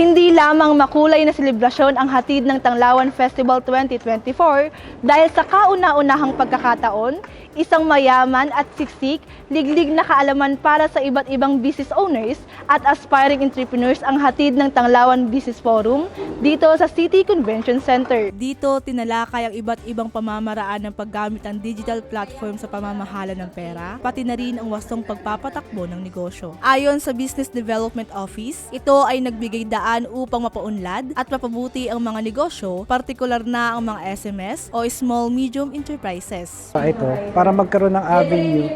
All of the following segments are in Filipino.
Hindi lamang makulay na selebrasyon ang hatid ng Tanglawan Festival 2024 dahil sa kauna-unahang pagkakataon, isang mayaman at siksik, liglig na kaalaman para sa iba't ibang business owners at aspiring entrepreneurs ang hatid ng Tanglawan Business Forum dito sa City Convention Center. Dito tinalakay ang iba't ibang pamamaraan ng paggamit ng digital platform sa pamamahala ng pera, pati na rin ang wastong pagpapatakbo ng negosyo. Ayon sa Business Development Office, ito ay nagbigay daan upang mapaunlad at mapabuti ang mga negosyo, partikular na ang mga SMS o Small Medium Enterprises. Ah, ito para magkaroon ng avenue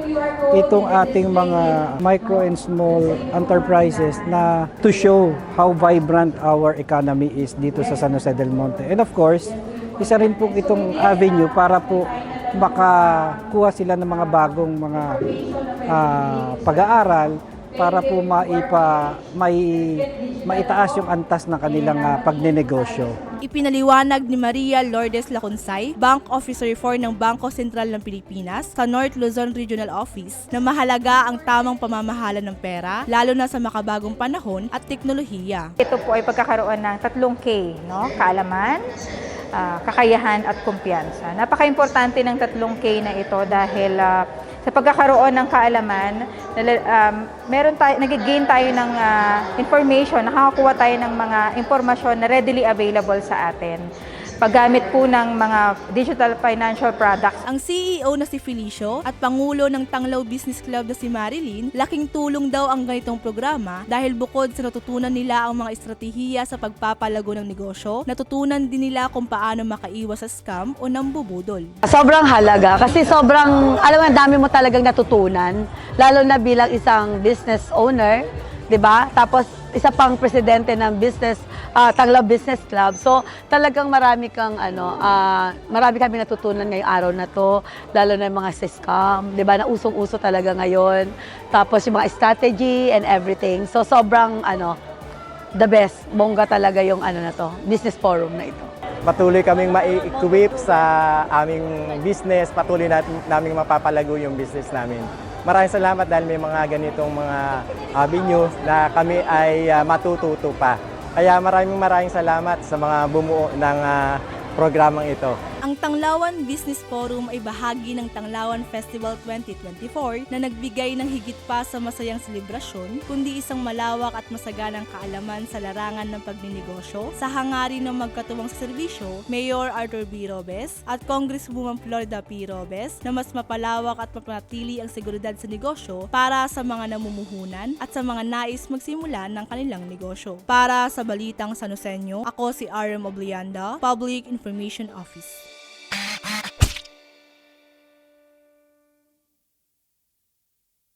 itong ating mga micro and small enterprises na to show how vibrant our economy is dito sa San Jose del Monte. And of course, isa rin po itong avenue para po makakuha sila ng mga bagong mga ah, pag-aaral para po maipa mai maitaas yung antas ng kanilang ah, pagnenegosyo. Ipinaliwanag ni Maria Lourdes Lacunsay, Bank Officer 4 ng Bangko Sentral ng Pilipinas sa North Luzon Regional Office na mahalaga ang tamang pamamahala ng pera lalo na sa makabagong panahon at teknolohiya. Ito po ay pagkakaroon ng tatlong K, no? Kaalaman, ah, kakayahan at kumpiyansa. Napaka-importante ng tatlong K na ito dahil ah, sa pagkakaroon ng kaalaman, um, meron tayo, nag-gain tayo ng ah, information, nakakakuha tayo ng mga impormasyon na readily available sa atin. Paggamit po ng mga digital financial products Ang CEO na si Felicio at Pangulo ng Tanglaw Business Club na si Marilyn, laking tulong daw ang ganitong programa dahil bukod sa natutunan nila ang mga estratehiya sa pagpapalago ng negosyo, natutunan din nila kung paano makaiwas sa scam o nambubudol. Sobrang halaga kasi sobrang, alam mo, ang dami mo talagang natutunan, lalo na bilang isang business owner, 'di ba? Tapos isa pang presidente ng business ah, Tanglaw Business Club. So, talagang marami kang ano, ah, marami kami natutunan ngayong araw na 'to, lalo na yung mga scam, 'di ba? Na usong-uso talaga ngayon. Tapos yung mga strategy and everything. So, sobrang ano, the best. Bongga talaga yung ano na 'to, business forum na ito. patuloy kaming ma-equip sa aming business, patuloy natin, naming mapapalago yung business namin. Maraming salamat dahil may mga ganitong mga avenue na kami ay ah, matututo pa. Kaya maraming maraming salamat sa mga bumuo ng ah, programang ito. Ang Tanglawan Business Forum ay bahagi ng Tanglawan Festival 2024 na nagbigay ng higit pa sa masayang selebrasyon, kundi isang malawak at masaganang kaalaman sa larangan ng pagninegosyo sa hangarin ng magkatuwang serbisyo, Mayor Arthur B. Robes at Congresswoman Florida P. Robes na mas mapalawak at mapanatili ang seguridad sa negosyo para sa mga namumuhunan at sa mga nais magsimula ng kanilang negosyo. Para sa Balitang Sanosenyo, ako si RM Oblianda, Public Information Office.